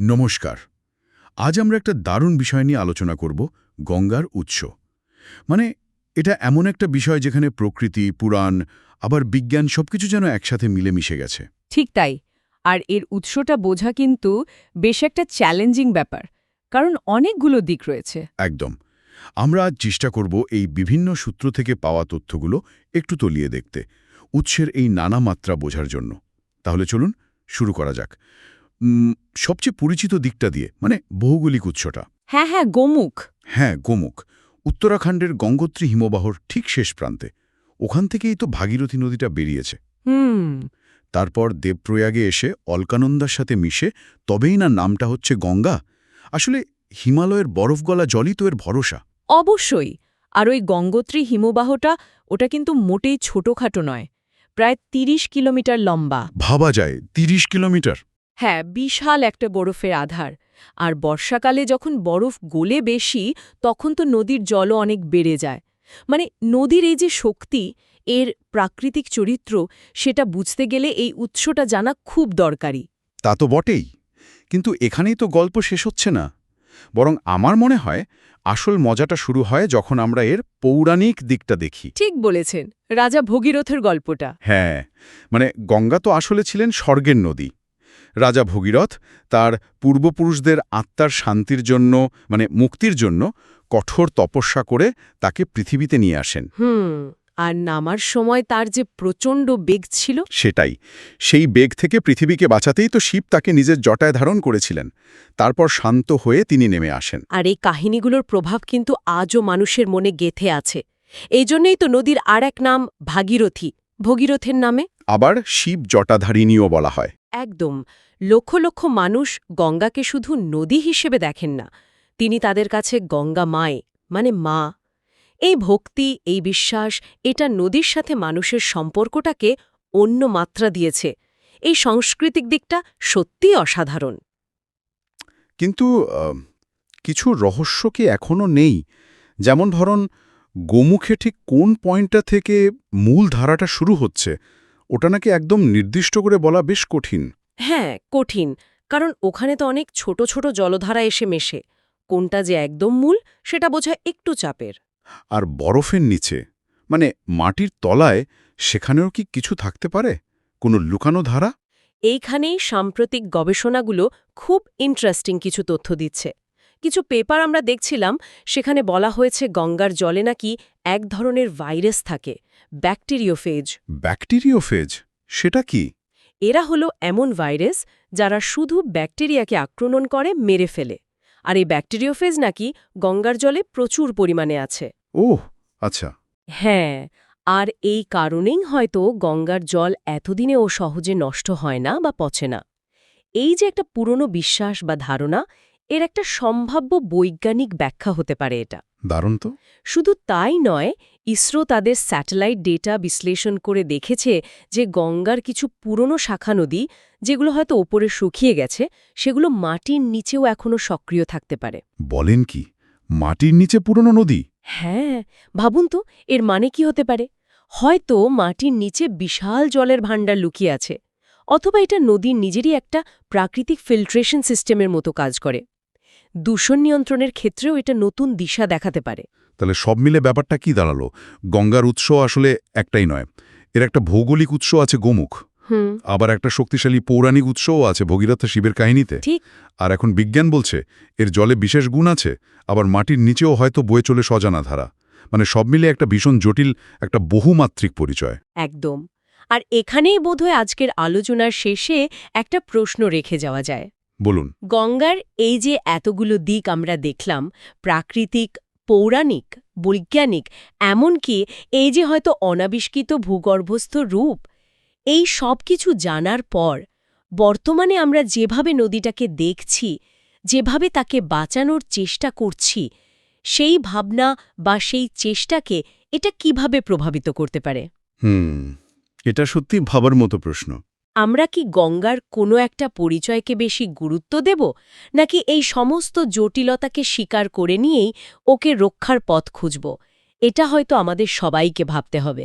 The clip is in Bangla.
নমস্কার। আজ আমরা একটা দারুণ বিষয় নিয়ে আলোচনা করব গঙ্গার উৎস। মানে এটা এমন একটা বিষয় যেখানে প্রকৃতি পুরাণ আবার বিজ্ঞান সবকিছু যেন একসাথে মিলেমিশে গেছে। ঠিক তাই। আর এর উৎসটা বোঝা কিন্তু বেশ একটা চ্যালেঞ্জিং ব্যাপার কারণ অনেকগুলো দিক রয়েছে। একদম। আমরা আজ চেষ্টা করব এই বিভিন্ন সূত্র থেকে পাওয়া তথ্যগুলো একটু তলিয়ে দেখতে উৎসের এই নানা মাত্রা বোঝার জন্য। তাহলে চলুন শুরু করা যাক। সবচেয়ে পরিচিত দিকটা দিয়ে মানে ভৌগোলিক উৎসটা। হ্যাঁ হ্যাঁ গোমুখ। হ্যাঁ গোমুখ। উত্তরাখণ্ডের গঙ্গোত্রী হিমবাহর ঠিক শেষ প্রান্তে। ওখান থেকেই তো ভাগীরথী নদীটা বেরিয়েছে। হুম। তারপর দেবপ্রয়াগে এসে অলকানন্দার সাথে মিশে তবেই না নামটা হচ্ছে গঙ্গা? আসলে হিমালয়ের বরফগলা জলই তো এর ভরসা। অবশ্যই। আর ওই গঙ্গোত্রী হিমবাহটা ওটা কিন্তু মোটেই ছোটখাটো নয়। প্রায় ৩০ কিলোমিটার লম্বা। ভাবা যায় ৩০ কিলোমিটার। হ্যাঁ বিশাল একটা বরফের আধার। আর বর্ষাকালে যখন বরফ গলে বেশি তখন তো নদীর জলও অনেক বেড়ে যায়। মানে নদীর এই যে শক্তি এর প্রাকৃতিক চরিত্র সেটা বুঝতে গেলে এই উৎসটা জানা খুব দরকারি। তা তো বটেই। কিন্তু এখানেই তো গল্প শেষ হচ্ছে না। বরং আমার মনে হয় আসল মজাটা শুরু হয় যখন আমরা এর পৌরাণিক দিকটা দেখি। ঠিক বলেছেন। রাজা ভগীরথের গল্পটা। হ্যাঁ। মানে গঙ্গা তো আসলে ছিলেন স্বর্গের নদী। রাজা ভগীরথ তার পূর্বপুরুষদের আত্মার শান্তির জন্য মানে মুক্তির জন্য কঠোর তপস্যা করে তাকে পৃথিবীতে নিয়ে আসেন। আর নামার সময় তার যে প্রচণ্ড বেগ ছিল? সেটাই। সেই বেগ থেকে পৃথিবীকে বাঁচাতেই তো শিব তাকে নিজের জটায় ধারণ করেছিলেন। তারপর শান্ত হয়ে তিনি নেমে আসেন। আর এই কাহিনীগুলোর প্রভাব কিন্তু আজও মানুষের মনে গেথে আছে। এই জন্যই তো নদীর আর এক নাম ভাগীরথী। ভগীরথের নামে? আবার শিব জটাধারিণীও বলা হয়। একদম, লক্ষ লক্ষ মানুষ গঙ্গাকে শুধু নদী হিসেবে দেখেন না, তিনি তাদের কাছে গঙ্গা মায় মানে মা। এই ভক্তি, এই বিশ্বাস, এটা নদীর সাথে মানুষের সম্পর্কটাকে অন্য মাত্রা দিয়েছে। এই সাংস্কৃতিক দিকটা সত্যিই অসাধারণ। কিন্তু কিছু রহস্য কি এখনও নেই? যেমন ধরুন, গোমুখে ঠিক কোন পয়েন্টটা থেকে মূল ধারাটা শুরু হচ্ছে? ওটা নাকি একদম নির্দিষ্ট করে বলা বেশ কঠিন। হ্যাঁ কঠিন কারণ ওখানে তো অনেক ছোট ছোট জলধারা এসে মেশে। কোনটা যে একদম মূল সেটা বোঝা একটু চাপের। আর বরফের নিচে মানে মাটির তলায় সেখানেও কি কিছু থাকতে পারে? কোনো লুকানো ধারা? এইখানেই সাম্প্রতিক গবেষণাগুলো খুব ইন্টারেস্টিং কিছু তথ্য দিচ্ছে। কিছু পেপার আমরা দেখছিলাম সেখানে বলা হয়েছে গঙ্গার জলে নাকি এক ধরনের ভাইরাস থাকে ব্যাকটেরিওফেজ। ব্যাকটেরিওফেজ সেটা কি? এরা হলো এমন ভাইরাস যারা শুধু ব্যাকটেরিয়াকে আক্রমণ করে মেরে ফেলে। আর এই ব্যাকটেরিওফেজ নাকি গঙ্গার জলে প্রচুর পরিমাণে আছে। ওহ আচ্ছা। হ্যাঁ আর এই কারণেই হয়তো গঙ্গার জল এতদিনে ও সহজে নষ্ট হয় না বা পচে না। এই যে একটা পুরনো বিশ্বাস বা ধারণা এর একটা সম্ভাব্য বৈজ্ঞানিক ব্যাখ্যা হতে পারে এটা। দারুণ তো। শুধু তাই নয় ইসরো তাদের স্যাটেলাইট ডেটা বিশ্লেষণ করে দেখেছে যে গঙ্গার কিছু পুরনো শাখা নদী যেগুলো হয়তো ওপরে শুকিয়ে গেছে সেগুলো মাটির নিচেও এখনও সক্রিয় থাকতে পারে। বলেন কি? মাটির নিচে পুরনো নদী? হ্যাঁ ভাবুন তো এর মানে কি হতে পারে? হয়তো মাটির নিচে বিশাল জলের ভাণ্ডার লুকিয়ে আছে অথবা এটা নদীর নিজেরই একটা প্রাকৃতিক ফিল্ট্রেশন সিস্টেমের মতো কাজ করে। দূষণ নিয়ন্ত্রণের ক্ষেত্রেও এটা নতুন দিশা দেখাতে পারে। তাহলে সব মিলে ব্যাপারটা কি দাঁড়াল? গঙ্গার উৎস আসলে একটাই নয়। এর একটা ভৌগোলিক উৎস আছে গোমুখ। হুম। আবার একটা শক্তিশালী পৌরাণিক উৎসও আছে ভগীরথ শিবের কাহিনীতে। ঠিক। আর এখন বিজ্ঞান বলছে এর জলে বিশেষ গুণ আছে আবার মাটির নিচেও হয়তো বয়ে চলে সজানা ধারা। মানে সব মিলে একটা ভীষণ জটিল একটা বহুমাত্রিক পরিচয়। একদম। আর এখানেই বোধহয় আজকের আলোচনার শেষে একটা প্রশ্ন রেখে যাওয়া যায়। বলুন। গঙ্গার এই যে এতগুলো দিক আমরা দেখলাম প্রাকৃতিক পৌরাণিক বৈজ্ঞানিক এমনকি এই যে হয়তো অনাবিষ্কৃত ভূগর্ভস্থ রূপ এই সব কিছু জানার পর বর্তমানে আমরা যেভাবে নদীটাকে দেখছি যেভাবে তাকে বাঁচানোর চেষ্টা করছি সেই ভাবনা বা সেই চেষ্টাকে এটা কীভাবে প্রভাবিত করতে পারে? হুম এটা সত্যি ভাবার মতো প্রশ্ন। আমরা কি গঙ্গার কোনো একটা পরিচয়কে বেশি গুরুত্ব দেব, নাকি এই সমস্ত জটিলতাকে স্বীকার করে নিয়েই ওকে রক্ষার পথ খুঁজব? এটা হয়তো আমাদের সবাইকে ভাবতে হবে।